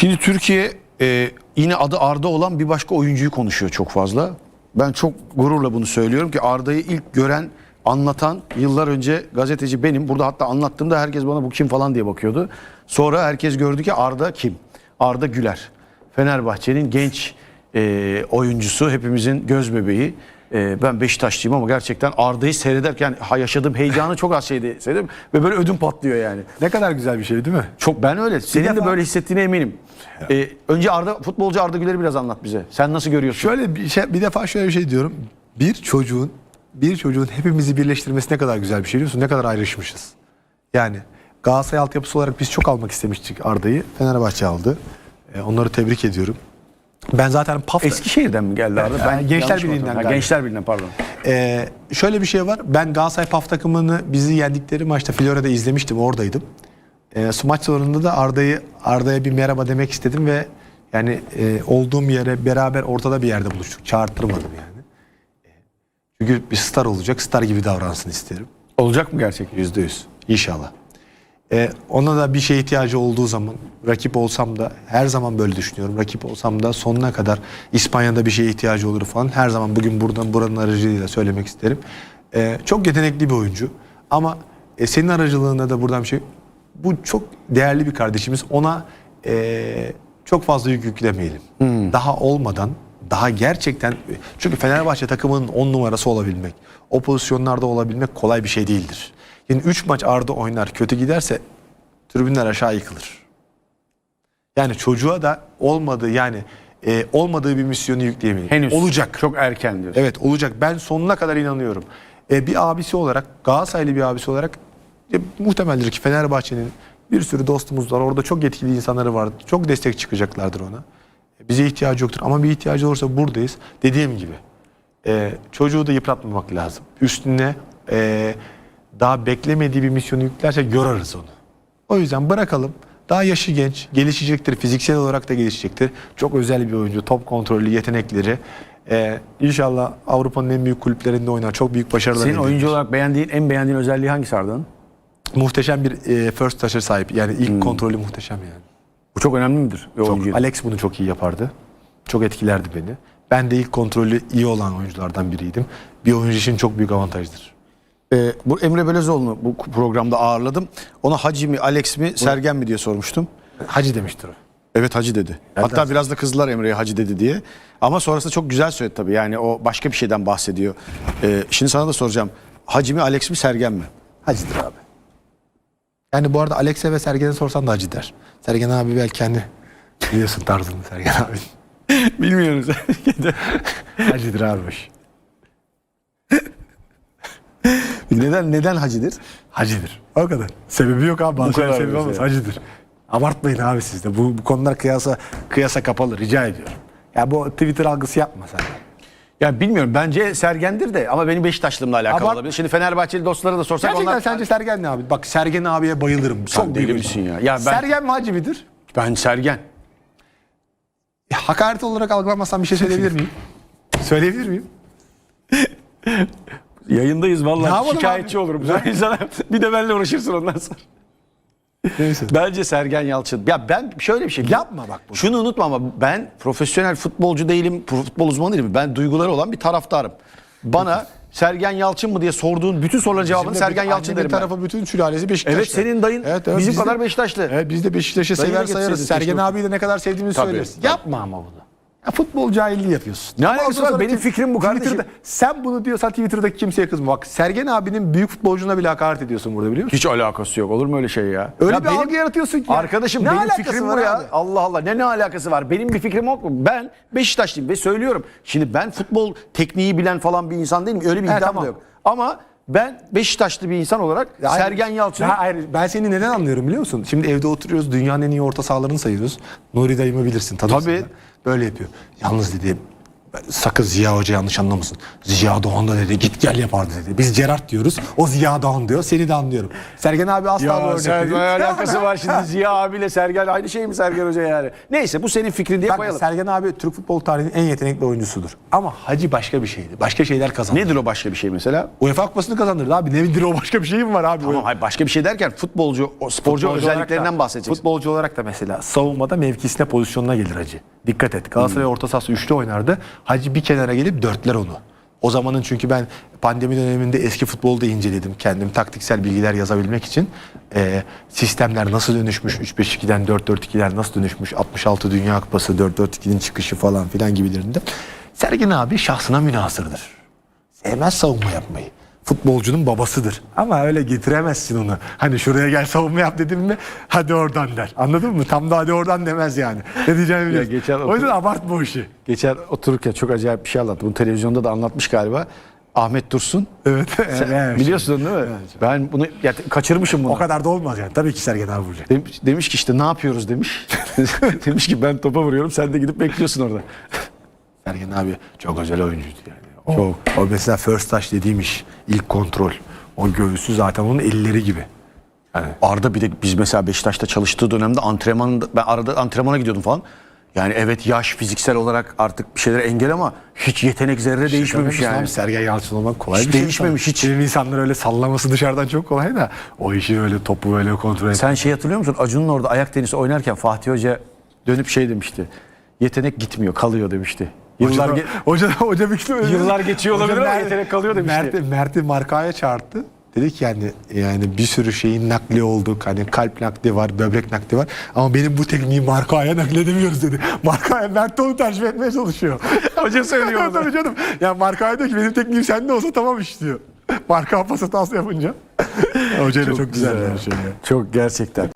Şimdi Türkiye e, yine adı Arda olan bir başka oyuncuyu konuşuyor çok fazla. Ben çok gururla bunu söylüyorum ki Arda'yı ilk gören, anlatan yıllar önce gazeteci benim. Burada hatta anlattığımda herkes bana bu kim falan diye bakıyordu. Sonra herkes gördü ki Arda kim? Arda Güler. Fenerbahçe'nin genç e, oyuncusu, hepimizin göz bebeği. E, ben Beşiktaşlıyım ama gerçekten Arda'yı seyrederken ha, yaşadığım heyecanı çok az şeyde seyrediyorum. Ve böyle ödüm patlıyor yani. Ne kadar güzel bir şey değil mi? Çok ben öyle. Senin de defa- böyle hissettiğine eminim. Ee, önce Arda futbolcu Arda Güler'i biraz anlat bize. Sen nasıl görüyorsun? Şöyle bir şey, bir defa şöyle bir şey diyorum. Bir çocuğun bir çocuğun hepimizi birleştirmesi ne kadar güzel bir şey biliyorsun. Ne kadar ayrışmışız. Yani Galatasaray altyapısı olarak biz çok almak istemiştik Arda'yı. Fenerbahçe aldı. Ee, onları tebrik ediyorum. Ben zaten PAF Eskişehir'den mi geldi Arda? Ben Gençler Birliği'nden galiba. Gençler Birliği'nden pardon. Ee, şöyle bir şey var. Ben Galatasaray PAF takımını bizi yendikleri maçta Florya'da izlemiştim. Oradaydım. Ee, su maç sonunda da Arda'yı Arda'ya bir merhaba demek istedim ve yani e, olduğum yere beraber ortada bir yerde buluştuk. Çağırttırmadım yani. Ee, Çünkü bir star olacak. Star gibi davransın isterim. Olacak mı gerçekten? Yüzde yüz. İnşallah. Ee, ona da bir şeye ihtiyacı olduğu zaman rakip olsam da her zaman böyle düşünüyorum. Rakip olsam da sonuna kadar İspanya'da bir şeye ihtiyacı olur falan. Her zaman bugün buradan buranın aracılığıyla söylemek isterim. Ee, çok yetenekli bir oyuncu. Ama e, senin aracılığında da buradan bir şey. Bu çok değerli bir kardeşimiz. Ona e, çok fazla yük yüklemeyelim. Daha olmadan daha gerçekten çünkü Fenerbahçe takımının 10 numarası olabilmek, o pozisyonlarda olabilmek kolay bir şey değildir. Yani 3 maç Arda oynar, kötü giderse tribünler aşağı yıkılır. Yani çocuğa da olmadığı yani e, olmadığı bir misyonu yükleyemeyiz. Henüz. Olacak. Çok erken diyorsun. Evet olacak. Ben sonuna kadar inanıyorum. E, bir abisi olarak, Galatasaraylı bir abisi olarak e, muhtemeldir ki Fenerbahçe'nin bir sürü dostumuz var. Orada çok yetkili insanları var. Çok destek çıkacaklardır ona. E, bize ihtiyacı yoktur. Ama bir ihtiyacı olursa buradayız. Dediğim gibi e, çocuğu da yıpratmamak lazım. Üstüne e, daha beklemediği bir misyonu yüklerse yorarız onu. O yüzden bırakalım. Daha yaşı genç, gelişecektir. Fiziksel olarak da gelişecektir. Çok özel bir oyuncu, top kontrolü, yetenekleri. Ee, inşallah Avrupa'nın en büyük kulüplerinde oynar. Çok büyük başarılar Senin oyuncu olarak beğendiğin, en beğendiğin özelliği hangisi Arda'nın? Muhteşem bir e, first touch'a sahip. Yani ilk kontrolü muhteşem yani. Bu çok önemli midir? Çok, oyuncu? Alex bunu çok iyi yapardı. Çok etkilerdi beni. Ben de ilk kontrolü iyi olan oyunculardan biriydim. Bir oyuncu için çok büyük avantajdır. Ee, bu Emre Belözoğlu'nu bu programda ağırladım. Ona Hacı mi, Alex mi, Sergen mi diye sormuştum. Hacı demiştir o. Evet Hacı dedi. Hatta biraz da kızdılar Emre'ye Hacı dedi diye. Ama sonrasında çok güzel söyledi tabii. Yani o başka bir şeyden bahsediyor. Ee, şimdi sana da soracağım. Hacı mi, Alex mi, Sergen mi? Hacı'dır abi. Yani bu arada Alex'e ve Sergen'e sorsan da Hacı der. Sergen abi belki hani biliyorsun tarzını Sergen abi. Bilmiyoruz. Hacı'dır abi. Neden neden Hacı'dır? Hacı'dır. O kadar. Sebebi yok abi. Bazı kadar sebebi olmaz. yani. Hacı'dır. Abartmayın abi siz de. Bu, bu konular kıyasa, kıyasa kapalı. Rica ediyorum. Ya bu Twitter algısı yapma sen. Ya bilmiyorum. Bence Sergen'dir de ama benim Beşiktaşlılığımla alakalı Abart- olabilir. Şimdi Fenerbahçeli dostlara da sorsak Gerçekten onlar... sence Sergen ne abi? Bak Sergen abiye bayılırım. Sen Çok deli büyük misin ya? Ya ben- Sergen mi Hacı mıdır? Ben Sergen. Ya, hakaret olarak algılamazsam bir şey söyleyebilir miyim? Söyleyebilir miyim? Yayındayız Ne vallahi. yapalım Şikayetçi olurum. Sana bir de benimle uğraşırsın ondan sonra. Neyse. Bence Sergen Yalçın. Ya ben şöyle bir şey. Yapma bak bunu. Şunu unutma ama ben profesyonel futbolcu değilim, futbol uzmanı değilim. Ben duyguları olan bir taraftarım. Bana Sergen Yalçın mı diye sorduğun bütün soruların cevabını Bizim de Sergen bütün- Yalçın annemin derim ben. tarafı bütün sülalesi Beşiktaşlı. Evet senin dayın bizim biz de- kadar Beşiktaşlı. Evet biz de Beşiktaş'ı sever sayarız. Sergen keşke. abiyi de ne kadar sevdiğimizi Tabii, söyleriz. Yapma ama bunu. Ya futbol cahilliği yapıyorsun. Ne Ama alakası var? Benim fikrim bu kardeşim. Twitter'da- sen bunu diyorsan Twitter'daki kimseye kızma. Bak Sergen abinin büyük futbolcuna bile hakaret ediyorsun burada biliyor musun? Hiç alakası yok. Olur mu öyle şey ya? Öyle Ya bir algı yaratıyorsun ki. Arkadaşım Ne benim alakası fikrim var bu ya. abi? Allah Allah ne ne alakası var? Benim bir fikrim yok mu? Ben Beşiktaşlıyım ve söylüyorum. Şimdi ben futbol tekniği bilen falan bir insan değilim. Öyle bir iddiam tamam. da yok. Ama ben Beşiktaşlı bir insan olarak Ya. Sergen Yalçın Ya hayır, ben seni neden anlıyorum biliyor musun? Şimdi evde oturuyoruz dünyanın en iyi orta sahalarını sayıyoruz. Nuri dayımı bilirsin tanırsın Tabii. da. Böyle yapıyor. Yalnız dedi sakın Ziya Hoca yanlış anlamasın. Ziya Doğan da dedi git gel yapardı dedi. Biz Gerard diyoruz. O Ziya Doğan diyor. Seni de anlıyorum. Sergen abi asla bu Ya örnek Sergen değil. alakası var şimdi Ziya abiyle Sergen aynı şey mi Sergen Hoca yani? Neyse bu senin fikrin diye Bak, koyalım. Sergen abi Türk futbol tarihinin en yetenekli oyuncusudur. Ama Hacı başka bir şeydi. Başka şeyler kazandı. Nedir o başka bir şey mesela? UEFA kupasını kazandırdı abi. Nedir o başka bir şey mi var abi? Tamam hayır başka bir şey derken futbolcu, o sporcu Futbolcu özelliklerinden da- bahsedeceksin. Futbolcu olarak da mesela savunmada mevkisine pozisyonuna gelir Hacı. Dikkat et. Galatasaray orta sahası üçlü oynardı. Hacı bir kenara gelip dörtler onu. O zamanın çünkü ben pandemi döneminde eski futbolu da inceledim. Kendim taktiksel bilgiler yazabilmek için. Ee, sistemler nasıl dönüşmüş? 3-5-2'den 4-4-2'ler nasıl dönüşmüş? 66 Dünya Kupası 4-4-2'nin çıkışı falan filan gibilerinde. Sergen abi şahsına münasırdır. Sevmez savunma yapmayı. Futbolcunun babasıdır. Ama öyle getiremezsin onu. Hani şuraya gel savunma yap dedim mi hadi oradan der. Anladın mı? Tam da hadi oradan demez yani. Ne diyeceğimi biliyorsun. geçen O yüzden abartma o işi. Geçen otururken çok acayip bir şey anlattı. Bunu televizyonda da anlatmış galiba. Ahmet Dursun. Evet. Evet. biliyorsun değil mi? Ben bunu ya, kaçırmışım bunu. O kadar da olmaz yani. Tabii ki Sergen abi vuracak. Demiş, demiş ki işte ne yapıyoruz demiş. demiş ki ben topa vuruyorum sen de gidip bekliyorsun orada. Sergen abi çok özel oyuncuydu yani. O, çok. O mesela first touch dediğim iş. ilk kontrol. O göğüsü zaten onun elleri gibi. Yani Arda bir de biz mesela Beşiktaş'ta çalıştığı dönemde antrenman ben arada antrenmana gidiyordum falan. Yani evet yaş fiziksel olarak artık bir şeylere engel ama hiç yetenek zerre değişmemiş yani. Sergen Yalçın olmak kolay Hiç bir şey. değişmemiş, hiç. Benim insanlar öyle sallaması dışarıdan çok kolay da o işi öyle topu böyle kontrol et. Sen şey hatırlıyor musun? Acun'un orada ayak tenisi oynarken Fatih Hoca dönüp şey demişti. Yetenek gitmiyor, kalıyor demişti. Yıllar Hoca, ge- hoca, hoca bir şey Yıllar geçiyor olabilir ama Mert- yetenek kalıyor demişti. Mert'i, Mert'i markaya çağırdı. Dedi ki yani yani bir sürü şeyin nakli olduk. Hani kalp nakli var, böbrek nakli var. Ama benim bu tekniği markaya nakledemiyoruz dedi. Markaya Mert de onu tercih etmeye çalışıyor. Hoca söylüyor bunu. Tabii canım. Ya markaya diyor ki benim tekniğim sende olsa tamam iş diyor. Marka pas hatası yapınca. Hocayla çok, güzel, bir şey. Çok gerçekten.